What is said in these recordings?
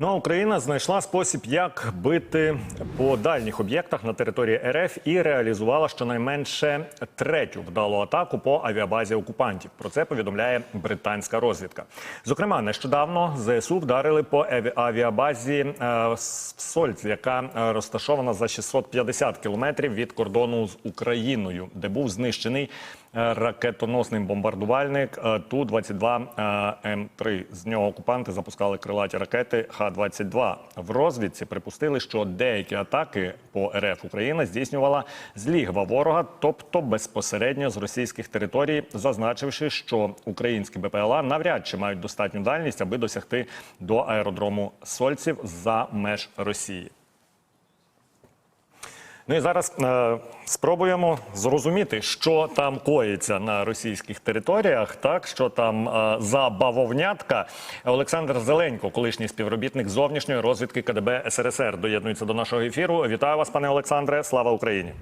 Ну, а Україна знайшла спосіб, як бити по дальніх об'єктах на території РФ і реалізувала щонайменше третю вдалу атаку по авіабазі окупантів. Про це повідомляє британська розвідка. Зокрема, нещодавно ЗСУ вдарили по аві- авіабазі е, Сольц, яка розташована за 650 кілометрів від кордону з Україною, де був знищений ракетоносний бомбардувальник е, Ту-22 е, М3. З нього окупанти запускали крилаті ракети Х-22. В розвідці припустили, що деякі атаки по РФ Україна здійснювала з лігва ворога, тобто безпосередньо з російських територій, зазначивши, що українські БПЛА навряд чи мають достатню дальність, аби досягти до аеродрому Сольців за меж Росії. Ну і зараз е, спробуємо зрозуміти, що там коїться на російських територіях, так що там е, за бавовнятка. Олександр Зеленько, колишній співробітник зовнішньої розвідки КДБ СРСР, доєднується до нашого ефіру. Вітаю вас, пане Олександре. Слава Україні.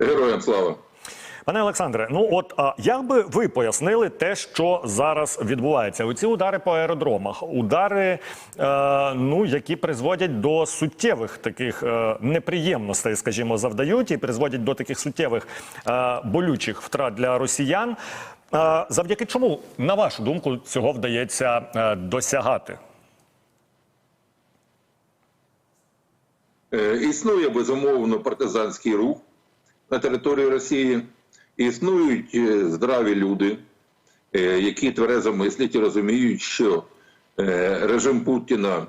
Героям слава. Пане Олександре, ну от а як би ви пояснили те, що зараз відбувається? Оці удари по аеродромах, удари, е, ну які призводять до суттєвих таких е, неприємностей, скажімо, завдають і призводять до таких суттєвих е, болючих втрат для росіян. Е, завдяки чому, на вашу думку, цього вдається е, досягати? Е, Існує безумовно партизанський рух на території Росії. Існують е, здраві люди, е, які тверезо мислять і розуміють, що е, режим Путіна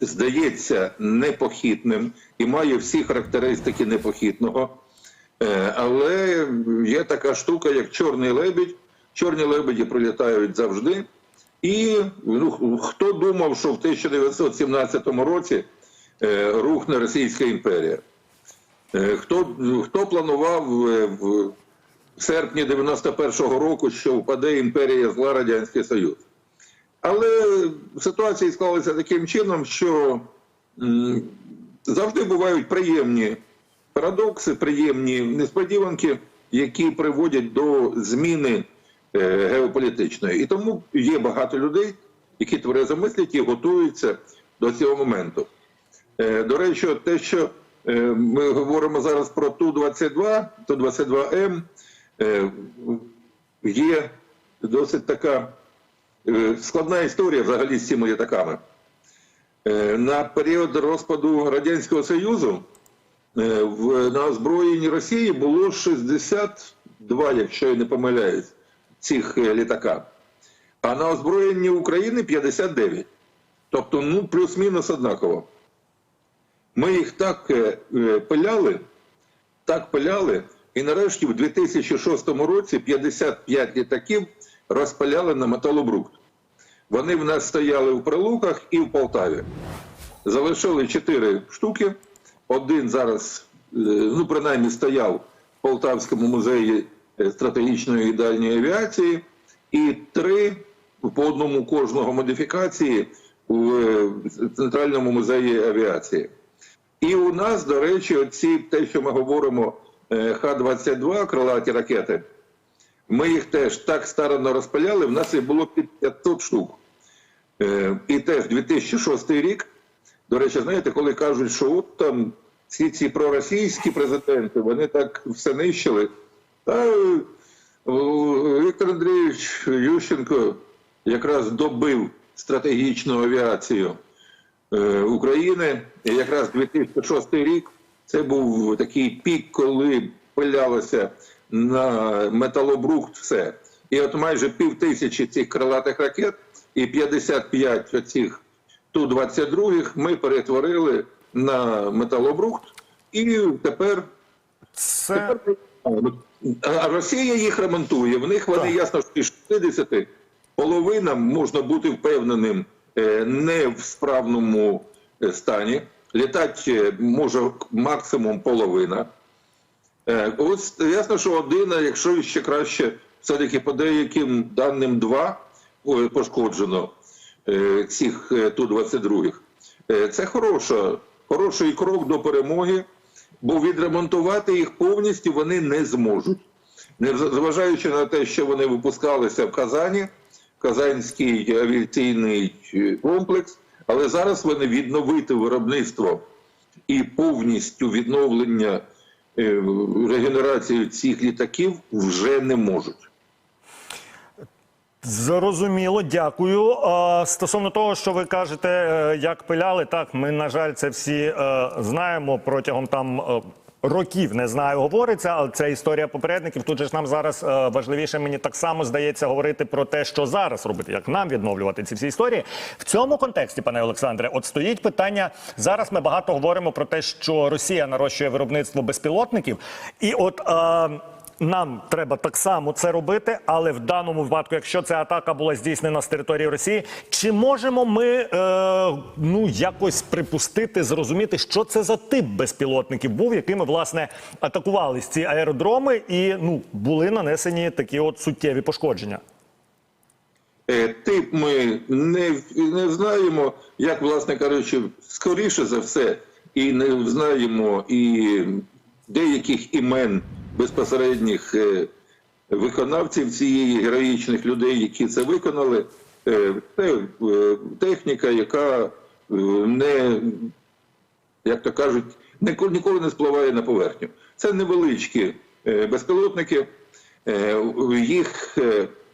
здається непохитним і має всі характеристики непохитного. Але є така штука, як чорний лебідь. Чорні лебеді прилітають завжди. І ну, хто думав, що в 1917 році рухне Російська імперія? Хто, хто планував серпні 91-го року, що впаде імперія зла Радянський Союз? Але ситуація склалася таким чином, що завжди бувають приємні парадокси, приємні несподіванки, які приводять до зміни е, геополітичної. І тому є багато людей, які тверезо мислять і готуються до цього моменту. Е, До речі, те, що е, ми говоримо зараз про Ту-22, Ту-22М, е, є досить така е, складна історія взагалі з цими літаками. Е, На період розпаду Радянського Союзу е, на озброєнні Росії було 62, якщо я не помиляюсь, цих е, літака. А на озброєнні України 59. Тобто, ну, плюс-мінус однаково. Ми їх так е, е, пиляли, так пиляли, і нарешті в 2006 році 55 літаків розпиляли на металобрухт. Вони в нас стояли в Прилуках і в Полтаві. Залишили 4 штуки. Один зараз, е, ну принаймні, стояв в Полтавському музеї е, стратегічної і дальньої авіації, і три по одному кожного модифікації у е, Центральному музеї авіації. І у нас, до речі, оці те, що ми говоримо, Х-22, крилаті ракети, ми їх теж так старанно розпиляли, в нас їх було під 500 штук. Е, І теж 2006 рік, до речі, знаєте, коли кажуть, що от там всі ці проросійські президенти, вони так все нищили. Та е, Віктор Андрійович Ющенко якраз добив стратегічну авіацію е, України. І якраз 2006 рік це був такий пік, коли пилялося на металобрухт все. І от майже пів тисячі цих крилатих ракет і 55 оцих Ту-22 ми перетворили на металобрухт. І тепер Це а Росія їх ремонтує. В них вони Так. ясно, що із 60 половина можна бути впевненим е, не в справному е, стані. Літати може максимум половина. Е, Ось ясно, що один, а якщо ще краще, все-таки по деяким даним два пошкоджено е, цих е, Ту-22. Е, Це хороша, хороший крок до перемоги, бо відремонтувати їх повністю вони не зможуть. Не зважаючи на те, що вони випускалися в Казані, Казанський авіаційний е, комплекс, але зараз вони відновити виробництво і повністю відновлення регенерації регенерацію цих літаків вже не можуть. Зрозуміло, дякую. Стосовно того, що ви кажете, е, як пиляли, так ми на жаль, це всі е, знаємо протягом там. Років не знаю, говориться, але це історія попередників. Тут же ж нам зараз е, важливіше мені так само здається говорити про те, що зараз робити, як нам відновлювати ці всі історії. В цьому контексті, пане Олександре, от стоїть питання. Зараз ми багато говоримо про те, що Росія нарощує виробництво безпілотників, і от. Е, нам треба так само це робити, але в даному випадку, якщо ця атака була здійснена з території Росії, чи можемо ми е, ну якось припустити, зрозуміти, що це за тип безпілотників був, якими власне атакувались ці аеродроми, і ну були нанесені такі от суттєві пошкодження? Е, Тип ми не, не знаємо, як, власне кажучи, скоріше за все, і не знаємо і деяких імен безпосередніх е, виконавців цієї героїчних людей, які це виконали. Це е, техніка, яка е, не, як то кажуть, ніколи не спливає на поверхню. Це невеличкі безпілотники, їх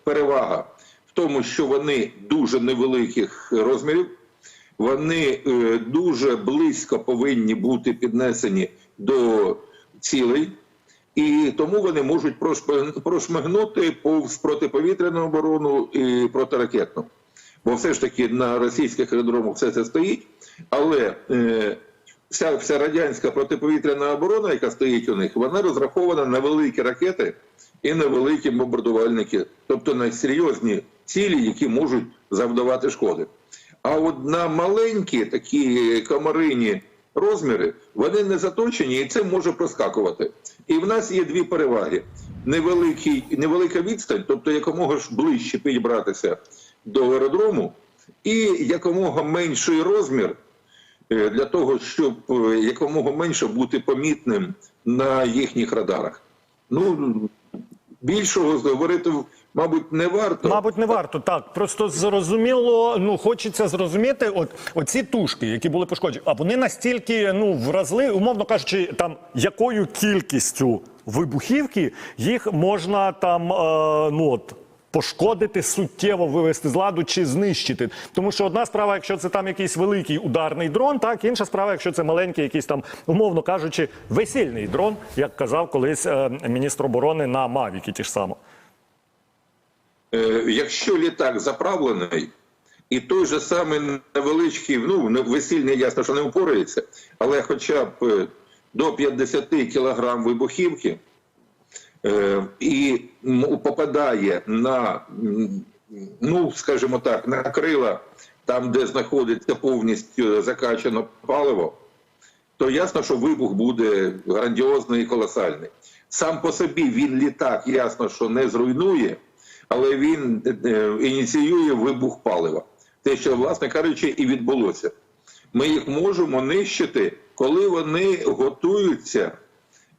перевага в тому, що вони дуже невеликих розмірів, вони дуже близько повинні бути піднесені до цілей, і тому вони можуть прошмигнути повз протиповітряну оборону і протиракетну. Бо все ж таки на російських аеродромах все це стоїть, але е, вся, вся радянська протиповітряна оборона, яка стоїть у них, вона розрахована на великі ракети і на великі бомбардувальники, тобто на серйозні цілі, які можуть завдавати шкоди. А от на маленькі такі комарині розміри вони не заточені, і це може проскакувати. І в нас є дві переваги: невеликий, невелика відстань, тобто якомога ж ближче підібратися до аеродрому, і якомога менший розмір е, для того, щоб е, якомога менше бути помітним на їхніх радарах. Ну більшого говорити, мабуть, не варто. Мабуть, не варто так. Просто зрозуміло, ну хочеться зрозуміти, от оці тушки, які були пошкоджені, а вони настільки ну вразли, умовно кажучи, там якою кількістю вибухівки їх можна там е, ну от. Пошкодити суттєво вивести з ладу чи знищити, тому що одна справа, якщо це там якийсь великий ударний дрон, так інша справа, якщо це маленький, якийсь там, умовно кажучи, весільний дрон, як казав колись е, міністр оборони на Мавіки, ті ж само. Е, якщо літак заправлений, і той же самий невеличкий, ну весільний ясно, що не упорається, але хоча б е, до 50 кілограм вибухівки е, і попадає на, ну скажімо так, на крила, там, де знаходиться повністю закачано паливо, то ясно, що вибух буде грандіозний і колосальний. Сам по собі він літак, ясно, що не зруйнує, але він е, ініціює вибух палива. Те, що, власне кажучи, і відбулося. Ми їх можемо нищити, коли вони готуються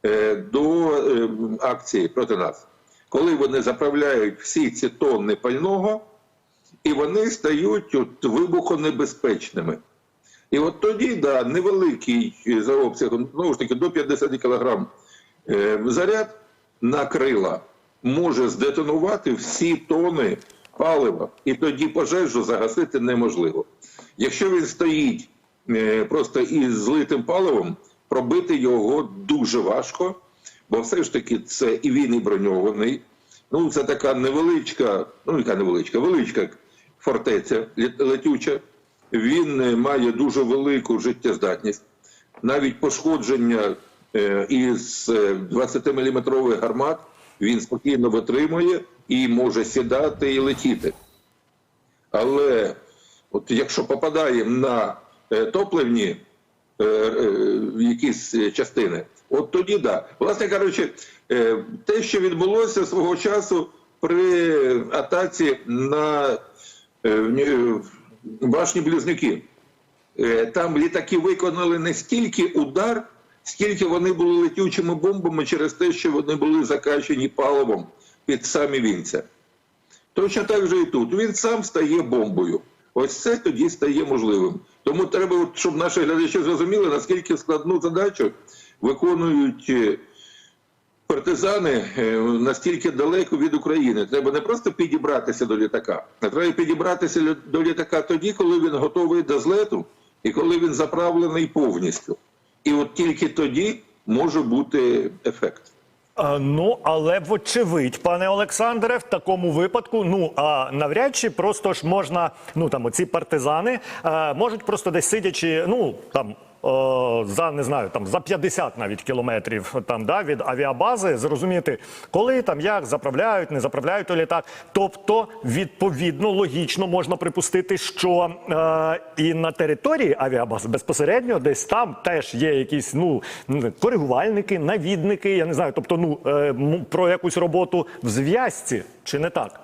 е, до е, акції проти нас. Коли вони заправляють всі ці тонни пального, і вони стають от, вибухонебезпечними. І от тоді, да, невеликий е, за обсягом, знову ж таки, до 50 кг е, заряд на крила може здетонувати всі тони палива, і тоді пожежу загасити неможливо. Якщо він стоїть е, просто із злитим паливом, пробити його дуже важко, бо все ж таки це і він і броньований. Ну, це така невеличка, ну яка невеличка, величка фортеця летюча. Він е, має дуже велику життєздатність. Навіть пошкодження е, із 20-мм гармат він спокійно витримує і може сідати і летіти. Але от якщо попадає на е, топливні е, е, якісь частини, от тоді да. Власне кажучи, те, що відбулося свого часу при атаці на башні Близнюки. Там літаки виконали не стільки удар, скільки вони були летючими бомбами через те, що вони були закачені паливом під самі вінця. Точно так же і тут. Він сам стає бомбою. Ось це тоді стає можливим. Тому треба, щоб наші глядачі зрозуміли, наскільки складну задачу виконують е, партизани е, настільки далеко від України. Треба не просто підібратися до літака, а треба підібратися до літака тоді, коли він готовий до злету і коли він заправлений повністю. І от тільки тоді може бути ефект. Ну, але вочевидь, пане Олександре, в такому випадку, ну а навряд чи просто ж можна, ну там оці партизани е, можуть просто десь сидячи, ну там. Е, За не знаю, там за 50 навіть кілометрів там да від авіабази зрозуміти, коли там як заправляють, не заправляють той літак. Тобто, відповідно, логічно можна припустити, що е, і на території авіабази безпосередньо десь там теж є якісь ну коригувальники, навідники. Я не знаю, тобто, ну е, про якусь роботу в зв'язці чи не так?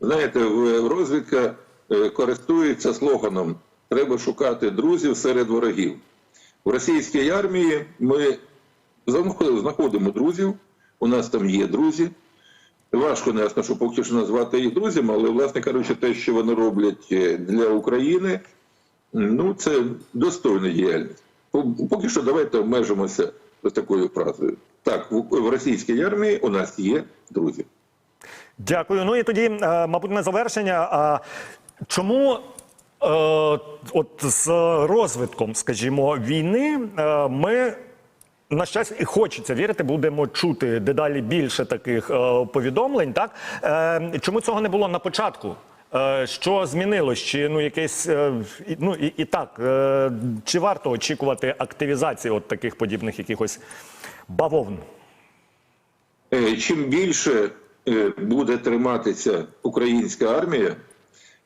Знаєте, в- розвідка е, користується слоганом треба шукати друзів серед ворогів. В російській армії ми знаходимо друзів, у нас там є друзі. Важко ясно, що поки що назвати їх друзями, але, власне кажучи, те, що вони роблять е, для України, ну це достойна діяльність. Поки що давайте обмежимося ось такою фразою. Так, в російській армії у нас є друзі. Дякую. Ну і тоді, е, мабуть, на завершення. Чому от з розвитком, скажімо, війни е, ми. На щастя, і хочеться вірити, будемо чути дедалі більше таких е, повідомлень. Так е, чому цього не було на початку? Е, що змінилось? Чи ну якесь е, ну і, і так, е, чи варто очікувати активізації от таких подібних якихось бавовн? Е, Чим більше е, буде триматися українська армія,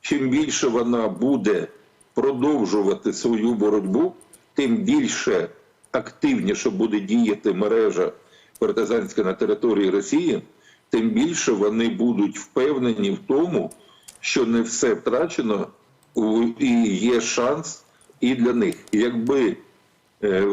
чим більше вона буде продовжувати свою боротьбу, тим більше активніше буде діяти мережа партизанська на території Росії, тим більше вони будуть впевнені в тому, що не все втрачено і є шанс і для них. Якби е,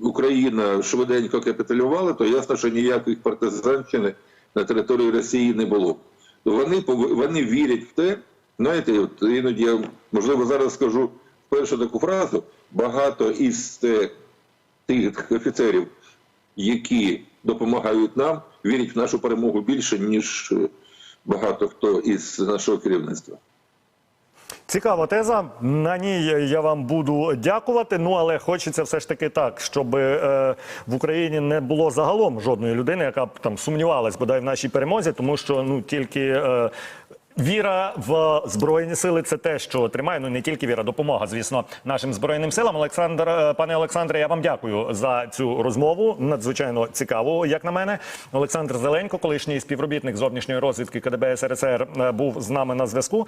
Україна швиденько капітулювала, то ясно, що ніякої партизанщини на території Росії не було. Вони вони вірять в те, знаєте, от іноді я можливо зараз скажу першу таку фразу. Багато із е, тих офіцерів, які допомагають нам, вірять в нашу перемогу більше, ніж е, багато хто із нашого керівництва. Цікава теза. На ній я вам буду дякувати. Ну але хочеться все ж таки так, щоб е, в Україні не було загалом жодної людини, яка б там сумнівалась бодай в нашій перемозі, тому що ну тільки. Е, Віра в збройні сили це те, що тримає. Ну не тільки віра, допомога, звісно, нашим збройним силам. Олександр, е, пане Олександре, я вам дякую за цю розмову. Надзвичайно цікаву, як на мене. Олександр Зеленько, колишній співробітник зовнішньої розвідки КДБ СРСР, е, був з нами на зв'язку.